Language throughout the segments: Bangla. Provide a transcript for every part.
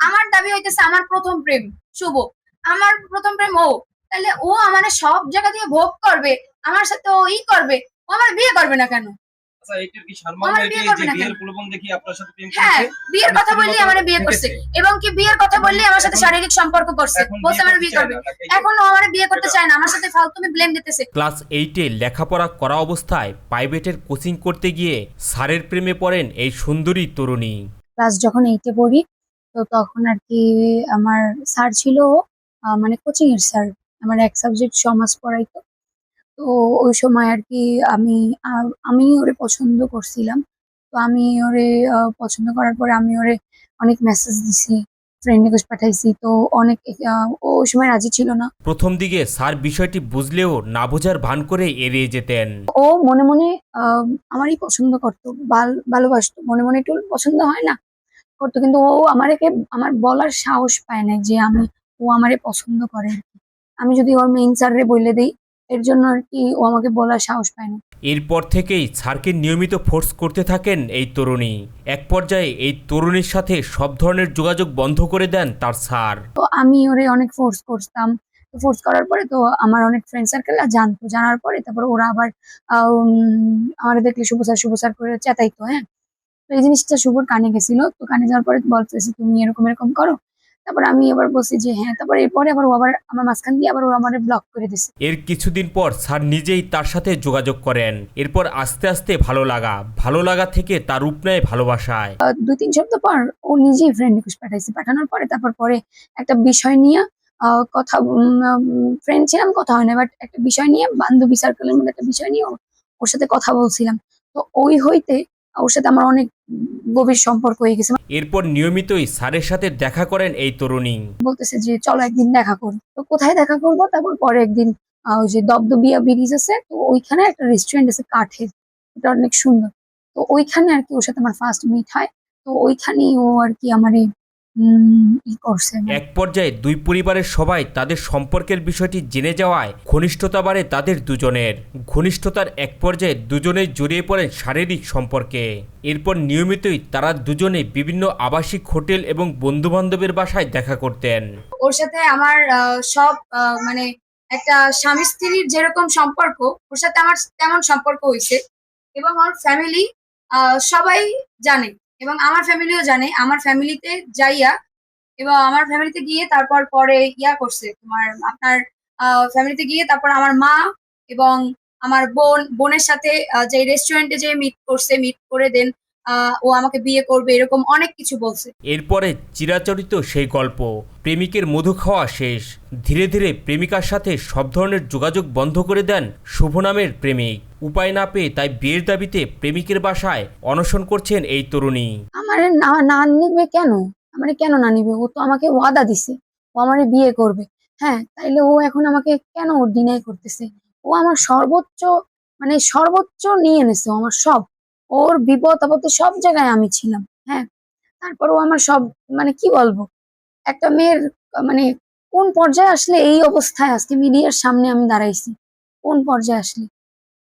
আমার দাবি হইতেছে আমার প্রথম প্রেম শুভ। আমার প্রথম প্রেম ও। তাহলে ও আমার সব জায়গা দিয়ে ভোগ করবে আমার সাথে ও ই করবে ও আমার বিয়ে করবে না কেন? আচ্ছা বিয়ের হ্যাঁ কথা স্ত্রীর আমার বিয়ে করছে। এবং কি বিয়ের কথা আমার সাথে শারীরিক সম্পর্ক করছে। এখন বলছে আমার বিয়ে করবে? এখন ও আমার বিয়ে করতে চায় না আমার সাথে ফালতুমি ব্লেম দিতেছে। ক্লাস এইটে লেখাপড়া করা অবস্থায় প্রাইভেটের কোচিং করতে গিয়ে স্যারের প্রেমে পড়েন এই সুন্দরী তরুণী। ক্লাস যখন এইটে পড়ি তো তখন আর কি আমার স্যার ছিল মানে কোচিং এর স্যার আমার এক সাবজেক্ট সমাজ পড়াইতো। তো ওই সময় আর কি আমি আমি ওরে পছন্দ করছিলাম। তো আমি ওরে পছন্দ করার পরে আমি ওরে অনেক মেসেজ দিছি ফ্রেন্ড রিকোয়েস্ট পাঠাইছি। তো অনেক ও ওই সময় রাজি ছিল না। প্রথম দিকে স্যার বিষয়টি বুঝলেও না বোঝার ভান করে এড়িয়ে যেতেন। ও মনে মনে আহ, আমারই পছন্দ করতো ভাল- ভালোবাসতো। মনে মনে একটু পছন্দ হয় না? করতো। কিন্তু ও আমারকে আমার বলার সাহস পায় না যে আমি ও আমারে পছন্দ করে। আমি যদি ওর মেইন স্যাররে বলে দিই এর জন্য আর কি ও আমাকে বলার সাহস পায় না। এরপর থেকেই স্যারকে নিয়মিত ফোর্স করতে থাকেন এই তরুণী। এক পর্যায়ে এই তরুণীর সাথে সব ধরনের যোগাযোগ বন্ধ করে দেন তার স্যার। তো আমি ওরে অনেক ফোর্স করতাম। ফোর্স করার পরে তো আমার অনেক ফ্রেন্ড সার্কেল জানতো। জানার পরে তারপর ওরা আবার আমার দেখলে শুভ স্যার শুভ স্যার করে চেতাইতো হ্যাঁ? তো এই জিনিসটা শুভর কানে গেছিল। তো কানে যাওয়ার পরে বলতেছে তুমি এরকম এরকম করো। তারপর আমি আবার বলছি যে হ্যাঁ। তারপর এরপরে আবার ও আবার আমার মাঝখান দিয়ে আবার ও আমার ব্লক করে দিছে। এর কিছুদিন পর স্যার নিজেই তার সাথে যোগাযোগ করেন। এরপর আস্তে আস্তে ভালো লাগা ভালো লাগা থেকে তার রূপ নেয় ভালোবাসায়। দুই তিন সপ্তাহ পর ও নিজেই ফ্রেন্ড রিকোয়েস্ট পাঠাইছে। পাঠানোর পরে তারপর পরে একটা বিষয় নিয়ে কথা ফ্রেন্ড ছিলাম কথা হয় না বাট একটা বিষয় নিয়ে বান্ধবী সার্কেলের মধ্যে একটা বিষয় নিয়ে ওর সাথে কথা বলছিলাম। তো ওই হইতে ওর সাথে আমার অনেক গভীর সম্পর্ক হয়ে গেছে। এরপর নিয়মিতই স্যারের সাথে দেখা করেন এই তরুণী। বলতেছে যে চলো একদিন দেখা করি। তো কোথায় দেখা করব? তারপর পরে একদিন ওই যে দবদবিয়া ব্রিজ আছে তো ওইখানে একটা রেস্টুরেন্ট আছে কাঠের। এটা অনেক সুন্দর। তো ওইখানে আর কি ওর সাথে আমার ফার্স্ট মিট হয়। তো ওইখানেই ও আর কি আমার ই করছে এক পর্যায়ে দুই পরিবারের সবাই তাদের সম্পর্কের বিষয়টি জেনে যাওয়ায় ঘনিষ্ঠতা বাড়ে তাদের দুজনের। ঘনিষ্ঠতার এক পর্যায়ে দুজনেই জড়িয়ে পড়েন শারীরিক সম্পর্কে। এরপর নিয়মিতই তারা দুজনে বিভিন্ন আবাসিক হোটেল এবং বন্ধুবান্ধবের বাসায় দেখা করতেন। ওর সাথে আমার আহ, সব আহ, মানে একটা স্বামী স্ত্রীর যেরকম সম্পর্ক ওর সাথে আমার তেমন সম্পর্ক হয়েছে এবং আমার ফ্যামিলি সবাই জানে। এবং আমার ফ্যামিলিও জানে, আমার ফ্যামিলিতে যাইয়া এবং আমার ফ্যামিলিতে গিয়ে তারপর পরে ইয়া করছে তোমার, আপনার ফ্যামিলিতে গিয়ে তারপর আমার মা এবং আমার বোন, বোনের সাথে যে রেস্টুরেন্টে যে মিট করছে মিট করে দেন ও আমাকে বিয়ে করবে, এরকম অনেক কিছু বলছে। এরপরে চিরাচরিত সেই গল্প, প্রেমিকের মধু খাওয়া শেষ, ধীরে ধীরে প্রেমিকার সাথে সব ধরনের যোগাযোগ বন্ধ করে দেন শুভ নামের প্রেমিক। উপায় না পেয়ে তাই বিয়ের দাবিতে প্রেমিকের বাসায় অনশন করছেন এই তরুণী। আমার না না নিবে কেন? আমারে কেন না নিবে? ও তো আমাকে ওয়াদা দিছে। ও আমার বিয়ে করবে। হ্যাঁ তাইলে ও এখন আমাকে কেন ডিনাই করতেছে? ও আমার সর্বোচ্চ মানে সর্বোচ্চ নিয়ে এনেছে আমার সব। ওর বিপদ আপদে সব জায়গায় আমি ছিলাম। হ্যাঁ তারপর ও আমার সব মানে কি বলব? একটা মেয়ের মানে কোন পর্যায়ে আসলে এই অবস্থায় আজকে মিডিয়ার সামনে আমি দাঁড়াইছি? কোন পর্যায়ে আসলে?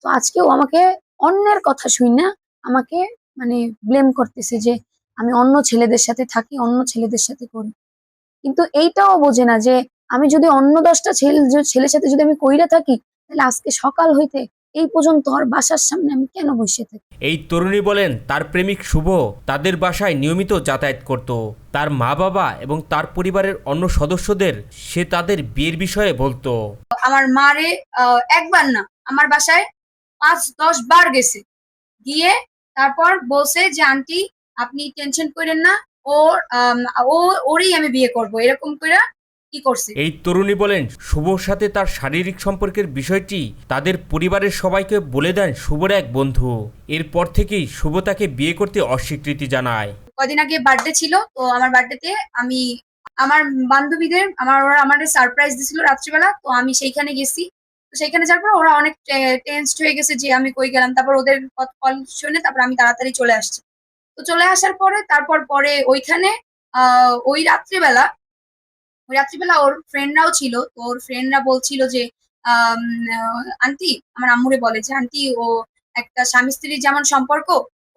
তো আজকে ও আমাকে অন্যের কথা শুই না আমাকে মানে ব্লেম করতেছে যে আমি অন্য ছেলেদের সাথে থাকি অন্য ছেলেদের সাথে করি। কিন্তু এইটাও বোঝে না যে আমি যদি অন্য দশটা ছেলে ছেলের সাথে যদি আমি কইরা থাকি তাহলে আজকে সকাল হইতে এই পর্যন্ত ওর বাসার সামনে আমি কেন বসে থাকি? এই তরুণী বলেন তার প্রেমিক শুভ তাদের বাসায় নিয়মিত যাতায়াত করত। তার মা বাবা এবং তার পরিবারের অন্য সদস্যদের সে তাদের বিয়ের বিষয়ে বলতো। আমার মারে একবার না আমার বাসায় পাঁচ দশ বার গেছে। গিয়ে তারপর বলছে যে আন্টি আপনি টেনশন করেন না। ওর ও ওরই আমি বিয়ে করব। এরকম করে কি করছে। এই তরুণী বলেন শুভর সাথে তার শারীরিক সম্পর্কের বিষয়টি তাদের পরিবারের সবাইকে বলে দেন শুভর এক বন্ধু। এরপর থেকেই শুভ তাকে বিয়ে করতে অস্বীকৃতি জানায়। কদিন আগে বার্থডে ছিল তো আমার বার্থডেতে আমি আমার বান্ধবীদের আমার ওরা আমার সারপ্রাইজ দিছিল রাত্রিবেলা তো আমি সেইখানে গেছি। তো সেইখানে যাওয়ার পর ওরা অনেক টেনসড হয়ে গেছে যে আমি কই গেলাম। তারপর ওদের কল শুনে তারপর আমি তাড়াতাড়ি চলে আসছি। তো চলে আসার পরে, তারপর পরে ওইখানে ওই রাত্রিবেলা ওই রাত্রিবেলা ওর ফ্রেন্ডরাও ছিল। তো ওর ফ্রেন্ডরা বলছিল যে আন্টি, আমার আম্মুরে বলে যে, আন্টি, ও একটা স্বামী স্ত্রীর যেমন সম্পর্ক,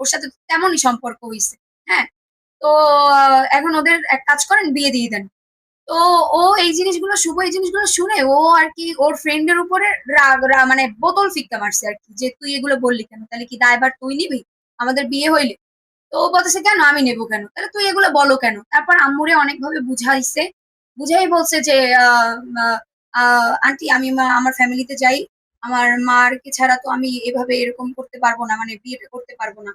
ওর সাথে তেমনই সম্পর্ক হয়েছে হ্যাঁ? তো এখন ওদের এক কাজ করেন, বিয়ে দিয়ে দেন। তো ও এই জিনিসগুলো শুভ, এই জিনিসগুলো শুনে ও আর কি ওর ফ্রেন্ডের উপরে রাগ মানে বোতল ফিক্কা মারছে আর কি, যে তুই এগুলো বললি কেন? তাহলে কি দায়ভার তুই নিবি? আমাদের বিয়ে হইলে। তো ও বলতেছে, কেন আমি নেব কেন? তাহলে তুই এগুলো বলো কেন? তারপর আম্মুরে অনেকভাবে বুঝাইছে, বুঝাই বলছে যে আন্টি আমি আমার ফ্যামিলিতে যাই। আমার মার কে ছাড়া তো আমি এভাবে এরকম করতে পারব না মানে বিয়ে করতে পারব না।